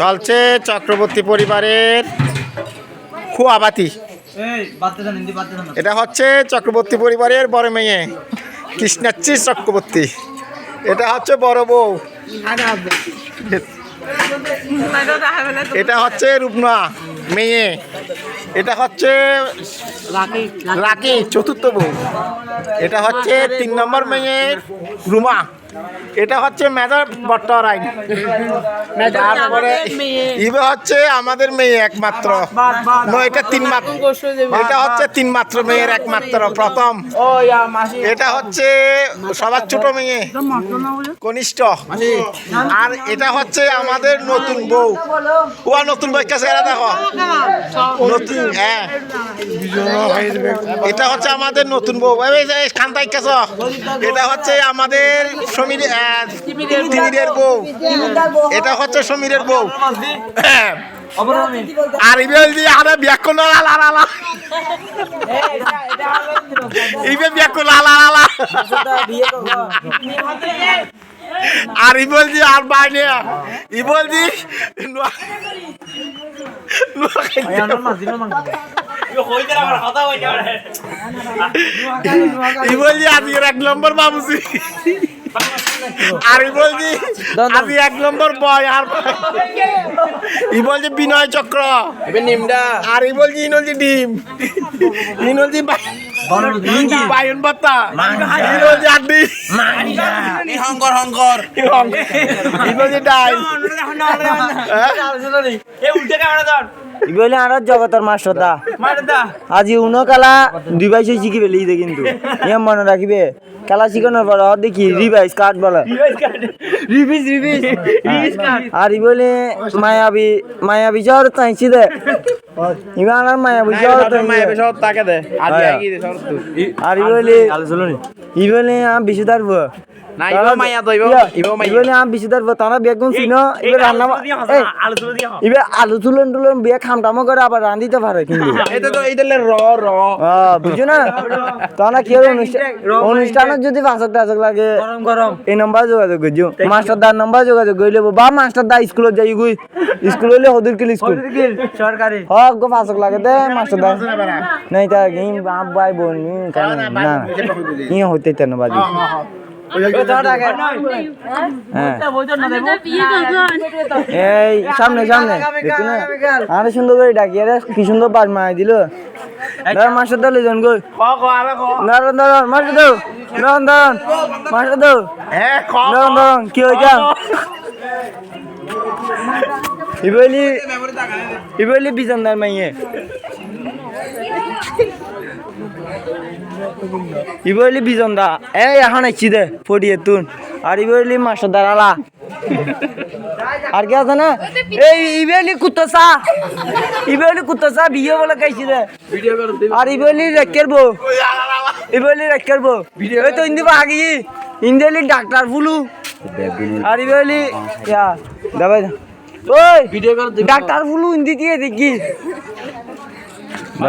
চলছে চক্রবর্তী পরিবারের খুয়াবাতি। এটা হচ্ছে চক্রবর্তী পরিবারের বড় মেয়ে কৃষ্ণাচ্ছি চক্রবর্তী। এটা হচ্ছে বড় বউ। এটা হচ্ছে রূপনা মেয়ে। এটা হচ্ছে রাকি চতুর্থ বউ। এটা হচ্ছে তিন নম্বর মেয়ে রুমা। এটা হচ্ছে মেজর বট্টরাইন তারপরে ইবে হচ্ছে আমাদের মেয়ে একমাত্র। এটা তিন মাত্র এটা হচ্ছে তিন মাত্র মেয়ের একমাত্র প্রথম। এটা হচ্ছে সবার ছোট মেয়ে কনিষ্ঠ। আর এটা হচ্ছে আমাদের নতুন বউ। ও নতুন বই কাছে এরা দেখো। নতুন হ্যাঁ। এটা হচ্ছে আমাদের নতুন বউ। এই যে খান্তাই কাছ। এটা হচ্ছে আমাদের সমীর তিমিরের বউ। এটা হচ্ছে সমীরের বউ। আর ইবে দিয়ে আরে ব্যাকুল আলা আলা ইবে ব্যাকুল আলা আলা বিয়ে আর ই বলছি আর বাইরে ই বলছি আয়ানোর মাঝি না ই বলছি আজকের এক নম্বর বাবুজি। আর ই বলছি আজ এক নম্বর বয় আর ই বলছি বিনয় চক্র। নিমডা। আর ই বলছি ইনলজি ডিম। ইনলজি বায়ন বাত্তা। ইনলজি আড্ডি। হংকর হংকর। ইনলজি ডাই। ইবলে আর জগতর মাস্টার দা আজি উনো খেলা দুই বাইশে শিখি পেলি দে কিন্তু। ইয়ে মনে রাখিবে? খেলা শিখানোর পর দেখি রিভাইস কাট বলে। রিভিস রিভিস আর ই বলে মায়াবি মায়াবি শহর চাইছি দে ইমান আর মায়াবি শহর তাকে দে আজ আগে আর ই বলে ই বলে আম বেশি দাঁড়বো না ইবো মাইয়া তো ইবো ইবো মাইয়া ইবলে আম বেশি দাঁড়বো তারা বেগুন চিনো ইবে রান্না এই, ইবে আলু তুলন তুলন বিয়ে খামটামো করে আবার রান্ধিতে পারে কিন্তু এটা তো এইটা র র আহ, বুঝছ না কি হবে অনুষ্ঠান অনুষ্ঠানত যদি পাঁচক টাচক লাগে গরম গরম এই নাম্বার যোগাযোগ করছ মাস্টার দার নাম্বার যোগাযোগ করলে বা মাস্টার দা স্কুলত যাই গই। স্কুল হইলে হদুর কিল স্কুল। সরকারি। হক গো পাঁচক লাগে দে মাস্টার দা নাই তার কি বাপ ভাই বোন কেন না ই হইতে তেন বাজি। হ্যাঁ। এই সামনে সামনে। আরে সুন্দর করে ডাকি আরে কি সুন্দর পাস মাই দিল। দাঁড়ান মাস্টার দা লইজন গো। মাস্টার দাও। দাঁড়ান দাঁড়ান মাস্টার দাও। হ্যাঁ খ দাঁড়ান দাঁড়ান কি হইতা ইবলি ইবলি বিজনদার মাইয়ে। ইবলি বিজনদা এই এখন আইছি দে ফড়িয়ে তুন। আর ইবলি মাস্টার দাঁড়ালা। আর কি আছে না? এই ইবেলি কুত্তসা ইবেলি কুত্তসা বিয়ে বলে কাইছি দে আর ইবেলি রেকের বউ ইবেলি রেকের বউ এই তো ইন্দি আগে ইন্দিলি ডাক্তার ফুলু। আর ইবেলি ইয়া দাবাই ওই ডাক্তার ফুলু ইন্দি দিয়ে দেখি।